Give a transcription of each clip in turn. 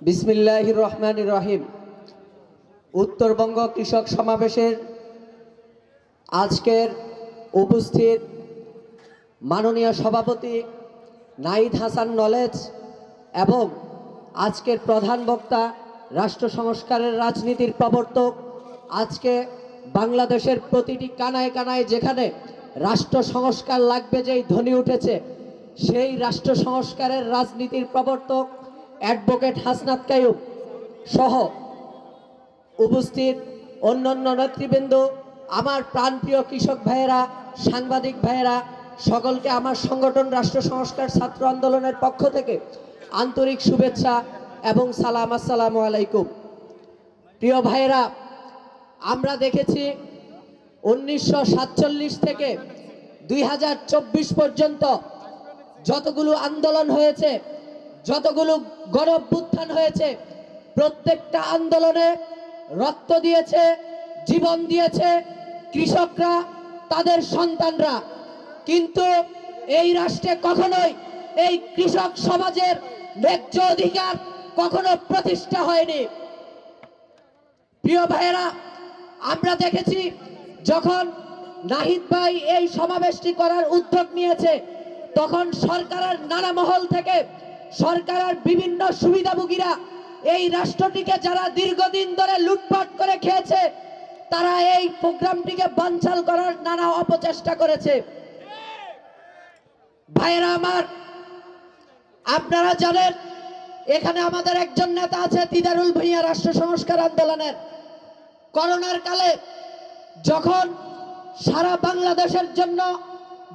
বিসমিল্লাহ রহমান রহিম উত্তরবঙ্গ কৃষক সমাবেশের আজকের উপস্থিত মাননীয় সভাপতি নাইদ হাসান নলেজ এবং আজকের প্রধান বক্তা রাষ্ট্র সংস্কারের রাজনীতির প্রবর্তক আজকে বাংলাদেশের প্রতিটি কানায় কানায় যেখানে রাষ্ট্র সংস্কার লাগবে যেই ধ্বনি উঠেছে, সেই রাষ্ট্র সংস্কারের রাজনীতির প্রবর্তক অ্যাডভোকেট হাসনাত কায়ুব সহ উপস্থিত অন্যান্য নেতৃবৃন্দ, আমার প্রাণপ্রিয় কৃষক ভাইয়েরা, সাংবাদিক ভাইয়েরা, সকলকে আমার সংগঠন রাষ্ট্র সংস্কার ছাত্র আন্দোলনের পক্ষ থেকে আন্তরিক শুভেচ্ছা এবং সালাম, আসসালামু আলাইকুম। প্রিয় ভাইয়েরা, আমরা দেখেছি উনিশশো সাতচল্লিশ থেকে দুই হাজার চব্বিশ পর্যন্ত যতগুলো আন্দোলন হয়েছে যতগুলো গণভ্যুত্থান হয়েছে, প্রত্যেকটা আন্দোলনে রক্ত দিয়েছে, জীবন দিয়েছে কৃষকরা, তাদের সন্তানরা। কিন্তু এই রাষ্ট্রে কখনোই এই কৃষক সমাজের ন্যায্য অধিকার কখনো প্রতিষ্ঠা হয়নি। প্রিয় ভাইয়েরা, আমরা দেখেছি যখন নাহিদ ভাই এই সমাবেশটি করার উদ্যোগ নিয়েছে, তখন সরকারের নানা মহল থেকে সরকারের বিভিন্ন সুবিধাভোগীরা এই রাষ্ট্রটিকে যারা দীর্ঘদিন ধরে লুটপাট করে খেয়েছে, তারা এই প্রোগ্রামটিকে বানচাল করার নানা অপচেষ্টা করেছে। ভাইয়েরা আমার, আপনারা জানেন, এখানে আমাদের একজন নেতা আছে তিদারুল ভূঁইয়া রাষ্ট্র সংস্কার আন্দোলনের। করোনার কালে যখন সারা বাংলাদেশের জন্য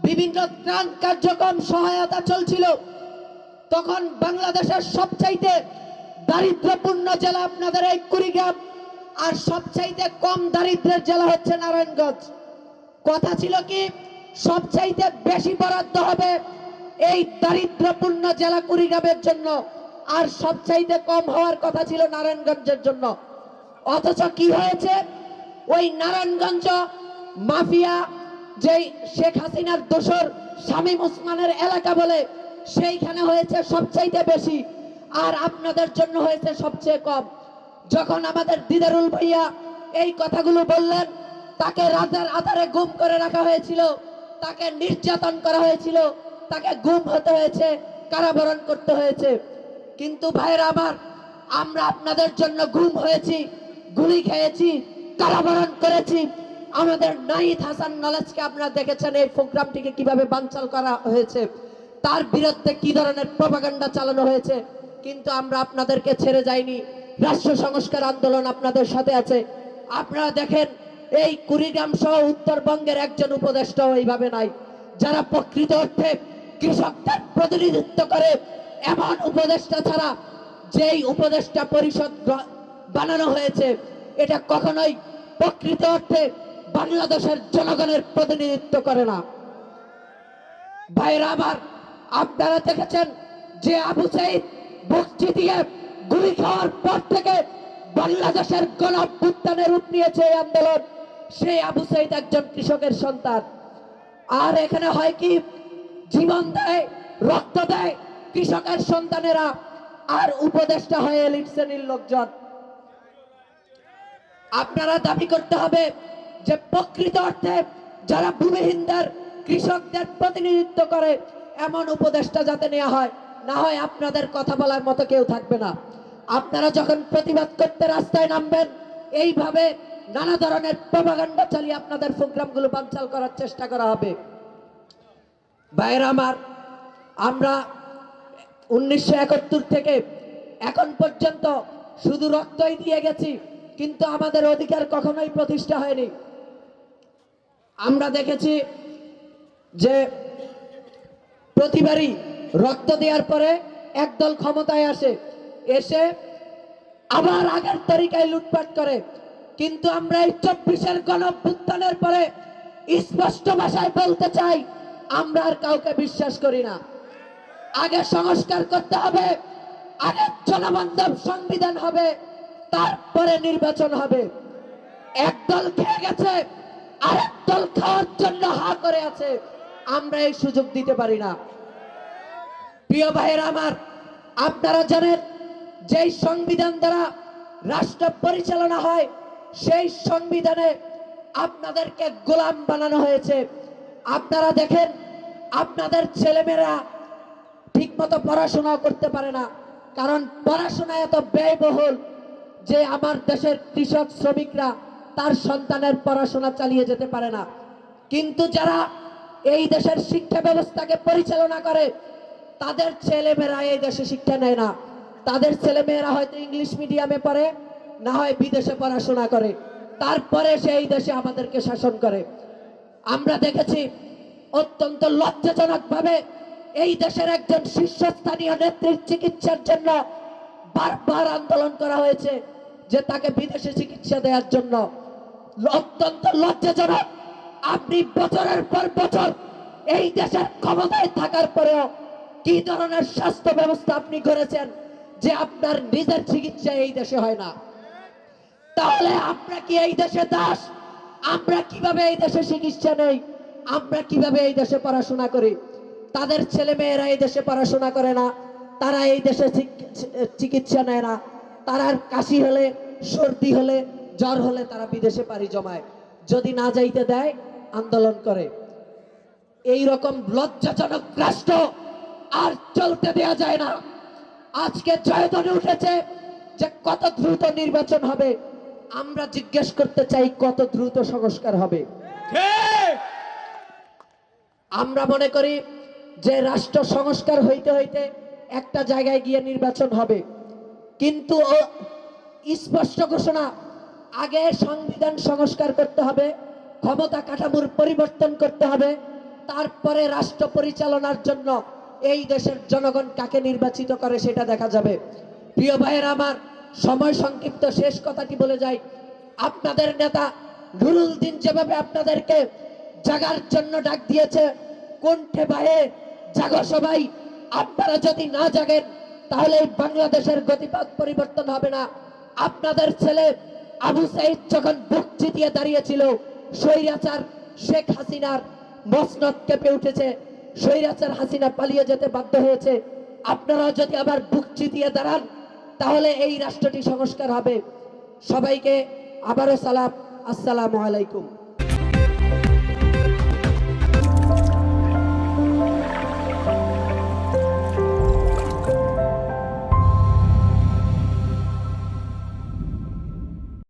বিভিন্ন ত্রাণ কার্যক্রম সহায়তা চলছিল তখন বাংলাদেশের সবচাইতে দারিদ্রপূর্ণ জেলা আপনাদের এই কুড়িগ্রাম, আর সবচাইতে কম দারিদ্রের জেলা হচ্ছে নারায়ণগঞ্জ। কথা ছিল কি, সবচাইতে বেশি বরাদ্দ হবে এই দারিদ্রপূর্ণ জেলা কুড়িগ্রামের জন্য, আর সবচাইতে কম হওয়ার কথা ছিল নারায়ণগঞ্জের জন্য। অথচ কি হয়েছে? ওই নারায়ণগঞ্জ মাফিয়া, যেই শেখ হাসিনার দোসর শামীম ওসমানের এলাকা বলে সেইখানে হয়েছে সবচাইতে বেশি, আর আপনাদের জন্য হয়েছে সবচেয়ে কম। যখন আমাদের দিদারুল ভাইয়া এই কথাগুলো বললেন, তাকে রাজার আধারে গুম করে রাখা হয়েছিল, তাকে নির্যাতন করা হয়েছিল, তাকে গুম হতে হয়েছে, কারাবরণ করতে হয়েছে। কিন্তু ভাইরা আমার, আমরা আপনাদের জন্য গুম হয়েছি, গুলি খেয়েছি, কারাবরণ করেছি। আমাদের নাহিদ হাসান নলেজকে আপনারা দেখেছেন এই প্রোগ্রামটিকে কীভাবে বানচাল করা হয়েছে। তার বিরুদ্ধে কি ধরনের প্রপাগান্ডা চালানো হয়েছে? কিন্তু আমরা আপনাদেরকে ছেড়ে যাইনি। রাষ্ট্র সংস্কার আন্দোলন আপনাদের সাথে আছে। আপনারা দেখেন, এই কুড়িগ্রাম সহ উত্তরবঙ্গের একজন উপদেষ্টাও এইভাবে নাই। যারা প্রকৃত অর্থে কৃষকদের প্রতিনিধিত্ব করে, এমন উপদেষ্টা ছাড়া যেই উপদেষ্টা পরিষদ বানানো হয়েছে, এটা কখনোই প্রকৃত অর্থে বাংলাদেশের জনগণের প্রতিনিধিত্ব করে না। ভাইরা, আবার আপনারা দেখেছেন যে আবু সাইদ বস্তি দিয়ে গুলি খাওয়ার পর থেকে বাংলাদেশের গণঅভ্যুত্থানের রূপ নিয়েছে এই আন্দোলন। সেই আবু সাইদ একজন কৃষকের সন্তান। আর এখানে হয় কি? জীবন দেয়, রক্ত দেয় কৃষকের সন্তানেরা। আর উপদেষ্টা হয়ে এলিট শ্রেণির লোকজন। আপনারা দাবি করতে হবে যে প্রকৃত অর্থে যারা ভূমিহীনদের কৃষকদের প্রতিনিধিত্ব করে এমন উপদেষ্টা যাতে নেওয়া হয়, না হয় আপনাদের কথা বলার মতো কেউ থাকবে না। আপনারা যখন প্রতিবাদ করতে রাস্তায় নামবেন, এইভাবে নানা ধরনের প্রভাগান্ডা চালিয়ে আপনাদের প্রোগ্রামগুলো বানচাল করার চেষ্টা করা হবে। ভাইয়েরা আমার, আমরা উনিশশো একাত্তর থেকে এখন পর্যন্ত শুধু রক্তই দিয়ে গেছি, কিন্তু আমাদের অধিকার কখনোই প্রতিষ্ঠা হয়নি। আমরা দেখেছি যে প্রতিবারই রক্ত দেওয়ার পরে একদল ক্ষমতায় আসে, এসে আবার আগের তরিকায় লুটপাট করে। কিন্তু আমরা এই চব্বিশের গণভ্যুত্থানের পরে স্পষ্ট ভাষায় বলতে চাই, আমরা আর কাউকে বিশ্বাস করি না। আগে সংস্কার করতে হবে, আগে জনবান্ধব সংবিধান হবে, তারপরে নির্বাচন হবে। একদল খেয়ে গেছে, আরেক দল খাওয়ার জন্য হা করে আছে। আমরা এই সুযোগ দিতে পারি না। প্রিয় ভাইয়েরা আমার, আপনারা জানেন, যেই সংবিধান দ্বারা রাষ্ট্র পরিচালনা হয়, সেই সংবিধানে আপনাদেরকে গোলাম বানানো হয়েছে। আপনারা দেখেন, আপনাদের ছেলেমেয়েরা ঠিকমতো পড়াশোনাও করতে পারে না, কারণ পড়াশোনা এত ব্যয়বহুল যে আমার দেশের কৃষক শ্রমিকরা তার সন্তানের পড়াশোনা চালিয়ে যেতে পারে না। কিন্তু যারা এই দেশের শিক্ষা ব্যবস্থাকে পরিচালনা করে, তাদের ছেলেমেয়েরা এই দেশে শিক্ষা নেয় না। তাদের ছেলেমেয়েরা হয়তো ইংলিশ মিডিয়ামে পড়ে, না হয় বিদেশে পড়াশোনা করে। তারপরে সে এই দেশে আমাদেরকে শাসন করে। আমরা দেখেছি অত্যন্ত লজ্জাজনকভাবে এই দেশের একজন শীর্ষস্থানীয় নেত্রীর চিকিৎসার জন্য বারবার আন্দোলন করা হয়েছে যে তাকে বিদেশে চিকিৎসা দেওয়ার জন্য। অত্যন্ত লজ্জাজনক আপনি বছরের পর বছর এই দেশের ক্ষমতায় থাকার পরেও কি ধরনের স্বাস্থ্য ব্যবস্থা আপনি করেছেন যে আপনার নিজের চিকিৎসা এই দেশে হয় না? তাহলে আমরা কি এই দেশে দাস? আমরা কীভাবে এই দেশে চিকিৎসা নেই? আমরা কীভাবে এই দেশে পড়াশোনা করি? তাদের ছেলে মেয়েরা এই দেশে পড়াশোনা করে না, তারা এই দেশে চিক- চিকিৎসা নেয় না। তারা কাশি হলে, সর্দি হলে, জ্বর হলে তারা বিদেশে পাড়ি জমায়। যদি না যাইতে দেয় আন্দোলন করে। এই রকম লজ্জাজনক রাষ্ট্র আর চলতে দেয়া যায় না। আজকে জয়ধ্বনি উঠেছে যে কত দ্রুত নির্বাচন হবে। আমরা জিজ্ঞেস করতে চাই কত দ্রুত সংস্কার হবে। আমরা মনে করি যে রাষ্ট্র সংস্কার হইতে হইতে একটা জায়গায় গিয়ে নির্বাচন হবে। কিন্তু স্পষ্ট ঘোষণা আগে সংবিধান সংস্কার করতে হবে। ক্ষমতা কাঠামোর পরিবর্তন করতে হবে। তারপরে রাষ্ট্র পরিচালনার জন্য এই দেশের জনগণ কাকে নির্বাচিত করে সেটা দেখা যাবে। প্রিয় ভাইয়ের আমার, সময় সংক্ষিপ্ত শেষ কথাটি বলে যাই। আপনাদের নেতা নুরুল দিন যেভাবে আপনাদেরকে জাগার জন্য ডাক দিয়েছে কোনঠে বাহে জাগো সবাই। আপনারা যদি না জাগেন, তাহলে বাংলাদেশের গতিপথ পরিবর্তন হবে না। আপনাদের ছেলে আবু সাইদ যখন বুক চিতিয়ে দাঁড়িয়েছিল স্বৈরাচার শেখ হাসিনার মসনদ কেঁপে উঠেছে। স্বৈরাচার হাসিনা পালিয়ে যেতে বাধ্য হয়েছে। আপনারা যদি আবার বুক চিতিয়ে দাঁড়ান, তাহলে এই রাষ্ট্রটি সংস্কার হবে। সবাইকে আবারও সালাম। আসসালামু আলাইকুম।